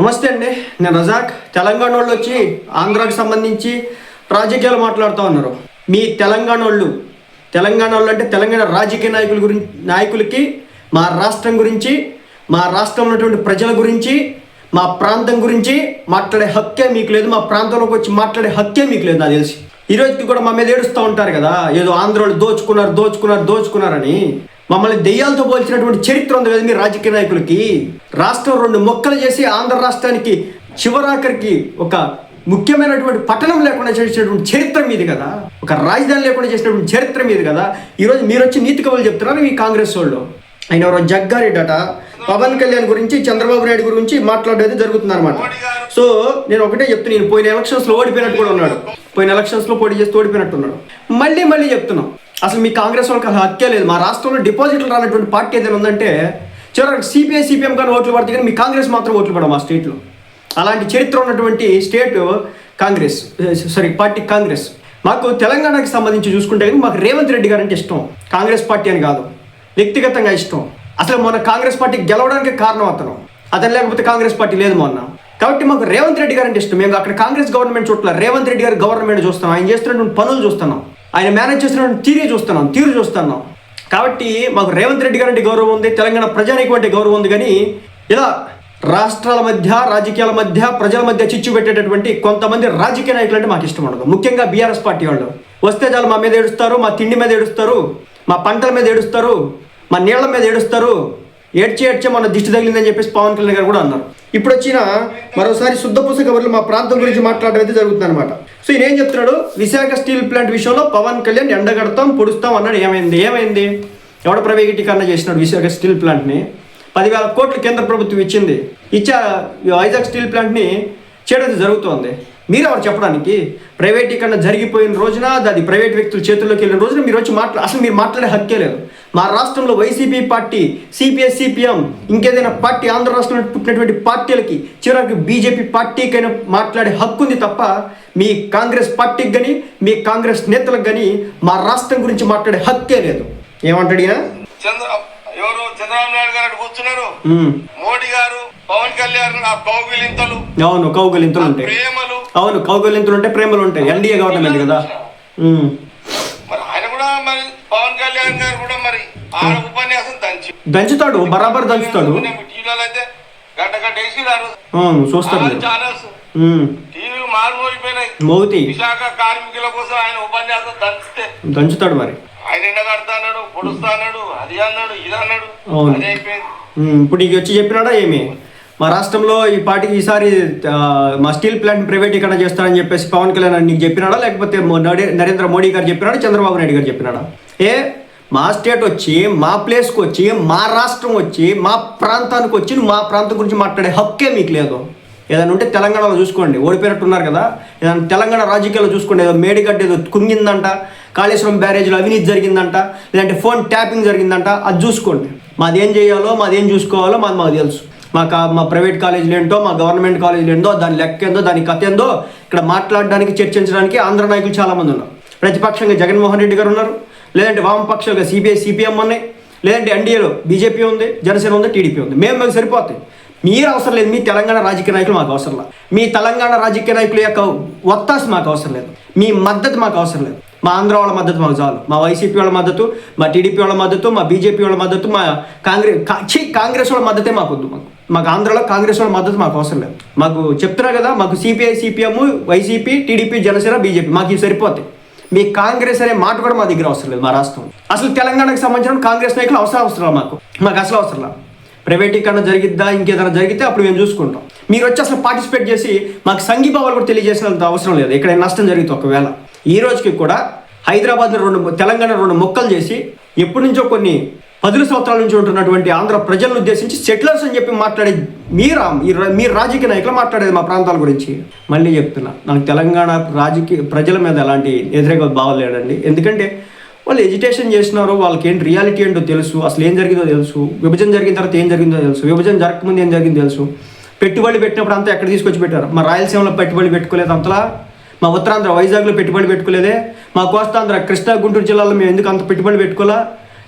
నమస్తే అండి నేను రజాక్. తెలంగాణ వాళ్ళు వచ్చి ఆంధ్రాకి సంబంధించి రాజకీయాలు మాట్లాడుతూ ఉన్నారు. మీ తెలంగాణ వాళ్ళు తెలంగాణ వాళ్ళు అంటే తెలంగాణ రాజకీయ నాయకుల గురించి నాయకులకి మా రాష్ట్రం గురించి మా రాష్ట్రంలో ఉన్నటువంటి ప్రజల గురించి మా ప్రాంతం గురించి మాట్లాడే హక్కే మీకు లేదు మా ప్రాంతంలోకి వచ్చి మాట్లాడే హక్కే మీకు లేదు నాకు తెలిసి. ఈ రోజుకి కూడా మా మీద ఏడుస్తూ ఉంటారు కదా ఏదో ఆంధ్రోళ్ళు దోచుకున్నారు దోచుకున్నారు దోచుకున్నారని. మమ్మల్ని దెయ్యాలతో పోల్చినటువంటి చరిత్ర ఉంది కదా మీ రాజకీయ నాయకులకి. రాష్ట్రం రెండు మొక్కలు చేసి ఆంధ్ర రాష్ట్రానికి చివరాఖరికి ఒక ముఖ్యమైనటువంటి పట్టణం లేకుండా చేసినటువంటి చరిత్ర మీది కదా. ఒక రాజధాని లేకుండా చేసినటువంటి చరిత్ర మీది కదా. ఈరోజు మీరు వచ్చి నీతి కవులు చెప్తున్నారు మీ కాంగ్రెస్ వాళ్ళు? ఆయన ఎవరో జగ్గారెడ్డట పవన్ కళ్యాణ్ గురించి చంద్రబాబు నాయుడు గురించి మాట్లాడేది జరుగుతుంది అనమాట సో నేను ఒకటే చెప్తున్నాను పోయిన ఎలక్షన్స్లో ఓడిపోయినట్టు కూడా ఉన్నాడు. పోయిన ఎలక్షన్స్లో పోటీ చేస్తే ఓడిపోయినట్టు ఉన్నాడు మళ్ళీ మళ్ళీ చెప్తున్నాం. అసలు మీ కాంగ్రెస్ వాళ్ళకి అసలు హక్కే లేదు. మా రాష్ట్రంలో డిపాజిట్లు రానటువంటి పార్టీ ఏదైనా ఉందంటే చివరికి సిపిఐ సిపిఎం కానీ ఓట్లు పడితే కానీ మీ కాంగ్రెస్ మాత్రం ఓట్లు పడము మా స్టేట్లో. అలాంటి చరిత్ర ఉన్నటువంటి state Congress sorry party Congress. మాకు తెలంగాణకి సంబంధించి చూసుకుంటే కానీ మాకు రేవంత్ రెడ్డి గారు అంటే ఇష్టం. కాంగ్రెస్ పార్టీ అని కాదు. వ్యక్తిగతంగా ఇష్టం. అసలు మొన్న కాంగ్రెస్ పార్టీ గెలవడానికి కారణం అతను. అతను లేకపోతే కాంగ్రెస్ పార్టీ లేదు మొన్న. కాబట్టి మాకు రేవంత్ రెడ్డి గారు అంటే ఇష్టం. మేము అక్కడ కాంగ్రెస్ గవర్నమెంట్ చూడలే రేవంత్ రెడ్డి గారి గవర్నమెంట్ చూస్తున్నాం. ఆయన చేస్తున్నటువంటి పనులు చూస్తున్నాం. ఆయన మేనేజ్ చేస్తున్నటువంటి తీరే చూస్తున్నాం తీరు చూస్తున్నాం. కాబట్టి మాకు రేవంత్ రెడ్డి గారంటే గౌరవం ఉంది తెలంగాణ ప్రజానికి అంటే గౌరవం ఉంది కానీ ఇలా రాష్ట్రాల మధ్య రాజకీయాల మధ్య ప్రజల మధ్య చిచ్చు పెట్టేటటువంటి కొంతమంది రాజకీయ నాయకులు అంటే మాకు ఇష్టం ఉండదు. ముఖ్యంగా బీఆర్ఎస్ పార్టీ వాళ్ళు. వస్తే చాలు మా మీద ఏడుస్తారు మా తిండి మీద ఏడుస్తారు మా పంటల మీద ఏడుస్తారు మా నీళ్ళ మీద ఏడుస్తారు ఏడ్చి ఏడ్చే మన దిష్టి తగిలిందని చెప్పేసి పవన్ కళ్యాణ్ గారు కూడా అన్నారు. ఇప్పుడు వచ్చిన మరోసారి శుద్ధ పుస్తక కబుర్లు మా ప్రాంతం గురించి మాట్లాడడం అయితే జరుగుతుంది అనమాట సో ఈయన ఏం చెప్తున్నాడు? విశాఖ స్టీల్ ప్లాంట్ విషయంలో పవన్ కళ్యాణ్ ఎండగడతాం పొడుస్తాం అన్నాడు. ఏమైంది? ఏమైంది? ఎవడ ప్రైవేటీకరణ చేసినాడు విశాఖ స్టీల్ ప్లాంట్ని? పదివేల కోట్లు కేంద్ర ప్రభుత్వం ఇచ్చింది. ఇచ్చా ఈ వైజాగ్ స్టీల్ ప్లాంట్ని చేయడం జరుగుతోంది. మీరు ఎవరు చెప్పడానికి ప్రైవేటీకరణ జరిగిపోయిన రోజున అది ప్రైవేట్ వ్యక్తుల చేతుల్లోకి వెళ్ళిన రోజున మీరు వచ్చి మాట్లా అసలు మీరు మాట్లాడే హక్కే లేదు. మా రాష్ట్రంలో వైసీపీ పార్టీ సిపిఎస్ సిపిఎం ఇంకేదైనా పార్టీ ఆంధ్ర రాష్ట్రంలో పుట్టినటువంటి పార్టీలకి చివరికి బీజేపీ పార్టీకైనా మాట్లాడే హక్కు ఉంది తప్ప మీ కాంగ్రెస్ పార్టీకి కానీ మీ కాంగ్రెస్ నేతలకు కానీ మా రాష్ట్రం గురించి మాట్లాడే హక్కే లేదు. ఏమంటాడు ఈయన? ఎవరు? చంద్రబాబు నాయుడు గారు కూర్చున్నారు. మోడీ గారు పవన్ కళ్యాణ్ కౌగిలింతలు. అవును కౌగలింతలు ఉంటాయి. ప్రేమలు అవును కౌగలింతలు ఉంటాయి ప్రేమలు ఉంటాయి. ఎన్డీఏ గవర్నమెంట్ కదా. మరి ఆయన కూడా మరి పవన్ కళ్యాణ్ గారు కూడా మరి ఆయన ఉపన్యాసం దంచి. దంచుతాడు బరాబర్ దంచుతాడు. టీవీలో అయితే అవును చూస్తారు మీరు. ఛానల్స్ విశాఖ కార్మికుల కోసం ఆయన ఉపన్యాసం దంచితే దంచుతాడు మరి. ఆయన ఎండ కడతా అన్నాడు పొడుస్తా అన్నాడు అది అన్నాడు ఇది అన్నాడు. అది అయిపోయింది. ఇప్పుడు నీకు వచ్చి చెప్పినాడా ఏమి? మా రాష్ట్రంలో ఈ పార్టీకి ఈసారి మా స్టీల్ ప్లాంట్ ప్రైవేటీకరణ చేస్తారని చెప్పేసి పవన్ కళ్యాణ్ నీకు చెప్పినాడా? లేకపోతే నరేంద్ర మోడీ గారు చెప్పినాడా? చంద్రబాబు నాయుడు గారు చెప్పినాడా? ఏ మా స్టేట్ వచ్చి మా ప్లేస్కి వచ్చి మా రాష్ట్రం వచ్చి మా ప్రాంతానికి వచ్చి మా ప్రాంతం గురించి మాట్లాడే హక్కే మీకు లేదు. ఏదైనా ఉంటే తెలంగాణలో చూసుకోండి. ఓడిపోయినట్టున్నారు కదా. ఏదైనా తెలంగాణ రాజకీయాల్లో చూసుకోండి. ఏదో మేడిగడ్డ ఏదో కుంగిందంట కాళేశ్వరం బ్యారేజ్లో అవినీతి జరిగిందంట లేదంటే ఫోన్ ట్యాపింగ్ జరిగిందంట అది చూసుకోండి. మాది ఏం చేయాలో మాది ఏం చూసుకోవాలో మాది మాకు తెలుసు. మా మా ప్రైవేట్ కాలేజీలు ఏంటో మా గవర్నమెంట్ కాలేజీలు ఏంటో దాని లెక్క ఏందో దాని కథ ఏందో ఇక్కడ మాట్లాడడానికి చర్చించడానికి ఆంధ్ర నాయకులు చాలామంది ఉన్నారు. ప్రతిపక్షంగా జగన్మోహన్ రెడ్డి గారు ఉన్నారు. లేదంటే వామపక్షంగా సిపిఐ సిపిఎం ఉన్నాయి. లేదంటే ఎన్డీఏలో బీజేపీ ఉంది జనసేన ఉంది టీడీపీ ఉంది. మేము మాకు సరిపోతాయి. మీరు అవసరం లేదు మీ తెలంగాణ రాజకీయ నాయకులు మాకు అవసరం లేదు. మీ తెలంగాణ రాజకీయ నాయకుల యొక్క ఒత్తాసు మాకు అవసరం లేదు. మీ మద్దతు మాకు అవసరం లేదు. మా ఆంధ్ర వాళ్ళ మద్దతు మాకు చాలు. మా వైసీపీ వాళ్ళ మద్దతు మా టీడీపీ వాళ్ళ మద్దతు మా బీజేపీ వాళ్ళ మద్దతు మా కాంగ్రెస్ కాంగ్రెస్ వాళ్ళ మద్దతే మాకు వద్దు మాకు. మాకు ఆంధ్రలో కాంగ్రెస్ వాళ్ళ మద్దతు మాకు అవసరం లేదు. మాకు చెప్తున్నా కదా మాకు CPI CPM YCP TDP Janasena BJP మాకు ఇవి సరిపోతాయి. మీ కాంగ్రెస్ అనే మాట కూడా మా దగ్గర అవసరం లేదు మా రాష్ట్రం అసలు తెలంగాణకు సంబంధించిన కాంగ్రెస్ నాయకులు అవసరం అవసరం మాకు. మాకు అసలు అవసరం ప్రైవేటీకరణ జరిగిద్దా ఇంకేదైనా జరిగితే అప్పుడు మేము చూసుకుంటాం. మీరు వచ్చి అసలు పార్టిసిపేట్ చేసి మాకు సంఘీభావాలు కూడా తెలియజేసినంత అవసరం లేదు. ఇక్కడ నష్టం జరిగితే ఒకవేళ. ఈ రోజుకి కూడా హైదరాబాద్ రెండు తెలంగాణ రెండు మొక్కలు చేసి ఎప్పటి నుంచో కొన్ని పదుల సంవత్సరాల నుంచి ఉంటున్నటువంటి ఆంధ్ర ప్రజలను ఉద్దేశించి సెటిలర్స్ అని చెప్పి మాట్లాడే మీరా మీరు రాజకీయ నాయకులు మాట్లాడేది మా ప్రాంతాల గురించి. మళ్ళీ చెప్తున్నా నాకు తెలంగాణ రాజకీయ ప్రజల మీద ఎలాంటి వ్యతిరేక భావం లేడండి ఎందుకంటే వాళ్ళు ఎడ్యుకేషన్ చేసినారు వాళ్ళకి ఏంటి రియాలిటీ ఏంటో తెలుసు అసలు ఏం జరిగిందో తెలుసు విభజన జరిగిన తర్వాత ఏం జరిగిందో తెలుసు విభజన జరగకముందు ఏం జరిగిందో తెలుసు. పెట్టుబడి పెట్టినప్పుడు అంతా ఎక్కడ తీసుకొచ్చి పెట్టారు? మా రాయలసీమలో పెట్టుబడి పెట్టుకోలేదు అంతలా? మా ఉత్తరాంధ్ర వైజాగ్లో పెట్టుబడి పెట్టుకోలేదే? మా కోస్తాంధ్ర కృష్ణా గుంటూరు జిల్లాలో మేము ఎందుకు అంత పెట్టుబడి పెట్టుకోలే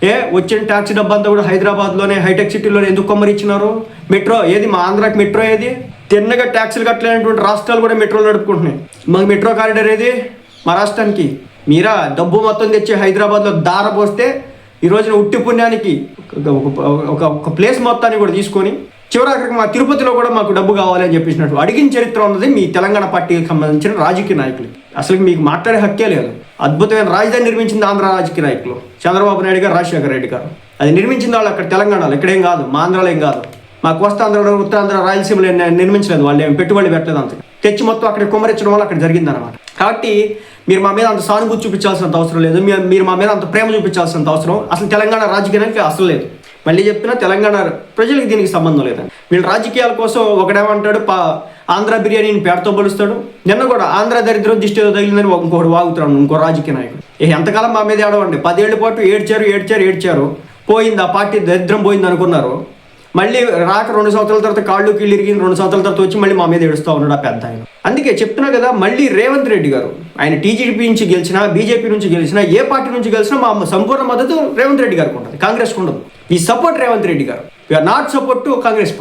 ఏ వచ్చిన ట్యాక్సీ డబ్బా అంతా కూడా హైదరాబాద్లోనే హైటెక్ సిటీలోనే ఎందుకు కొమ్మరిచ్చినారు? మెట్రో ఏది? మా ఆంధ్రాకి మెట్రో ఏది? తిన్నగా ట్యాక్సీలు కట్టలేనటువంటి రాష్ట్రాలు కూడా మెట్రోలు నడుపుకుంటున్నాయి. మాకు మెట్రో కారిడార్ ఏది? మా రాష్ట్రానికి. మీరా డబ్బు మొత్తం తెచ్చి హైదరాబాద్లో దార పోస్తే ఈ రోజున ఉట్టి పుణ్యానికి ఒక- ఒక- ప్లేస్ మొత్తాన్ని కూడా తీసుకొని చివరికి మా తిరుపతిలో కూడా మాకు డబ్బు కావాలి అని చెప్పేసినట్టు. అడిగిన చరిత్ర ఉన్నది మీ తెలంగాణ పార్టీకి సంబంధించిన రాజకీయ నాయకులు అసలు మీకు మాట్లాడే హక్కే లేదు. అద్భుతమైన రాజధాని నిర్మించింది ఆంధ్ర రాజకీయ నాయకులు. చంద్రబాబు నాయుడు గారు రాజశేఖర రెడ్డి గారు. అది నిర్మించిన వాళ్ళు అక్కడ తెలంగాణలో. ఇక్కడేం కాదు మా ఆంధ్రాలో ఏం కాదు. మా కోస్తాంధ్రలో ఉత్తరాంధ్ర రాయలసీమలో నిర్మించలేదు వాళ్ళు ఏం పెట్టుబడి పెట్టలేదు అంత తెచ్చి మొత్తం అక్కడ కుమ్మరించడం వల్ల అక్కడ జరిగిందనమాట కాబట్టి మీరు మా మీద అంత సానుభూతి చూపించాల్సినంత అవసరం లేదు. మీరు మా మీద అంత ప్రేమ చూపించాల్సినంత అవసరం. అసలు తెలంగాణ రాజకీయానికి అసలు లేదు. మళ్ళీ చెప్పినా తెలంగాణ ప్రజలకు దీనికి సంబంధం లేదండి. వీళ్ళు రాజకీయాల కోసం ఒకడేమంటాడు పా ఆంధ్ర బిర్యానీని పేడతో బలుస్తాడు. నిన్న కూడా ఆంధ్ర దరిద్రం దిష్టి తగిలిందని ఇంకోటి వాగుతున్నాడు ఇంకో రాజకీయ నాయకుడు. ఎంతకాలం మా మీద ఏడవండి? పదేళ్ళ పాటు ఏడ్చారు ఏడ్చారు ఏడ్చారు. పోయింది? ఆ పార్టీ దరిద్రం పోయింది అనుకున్నారు. మళ్ళీ రాక రెండు సంవత్సరాల తర్వాత కాళ్ళు కీళ్ళు ఇరిగి రెండు సంవత్సరాల తర్వాత వచ్చి మళ్ళీ మా మీద ఏడుస్తూ ఉన్నాడు ఆ పెద్ద ఆయన. అందుకే చెప్తున్నా కదా మళ్ళీ రేవంత్ రెడ్డి గారు ఆయన టీజీపీ నుంచి గెలిచినా బీజేపీ నుంచి గెలిచినా ఏ పార్టీ నుంచి గెలిచినా మా సంపూర్ణ మద్దతు రేవంత్ రెడ్డి గారికి ఉంటుంది కాంగ్రెస్ ఉండదు. ఈ support Revanth Reddy garu. We are not support to Congress party.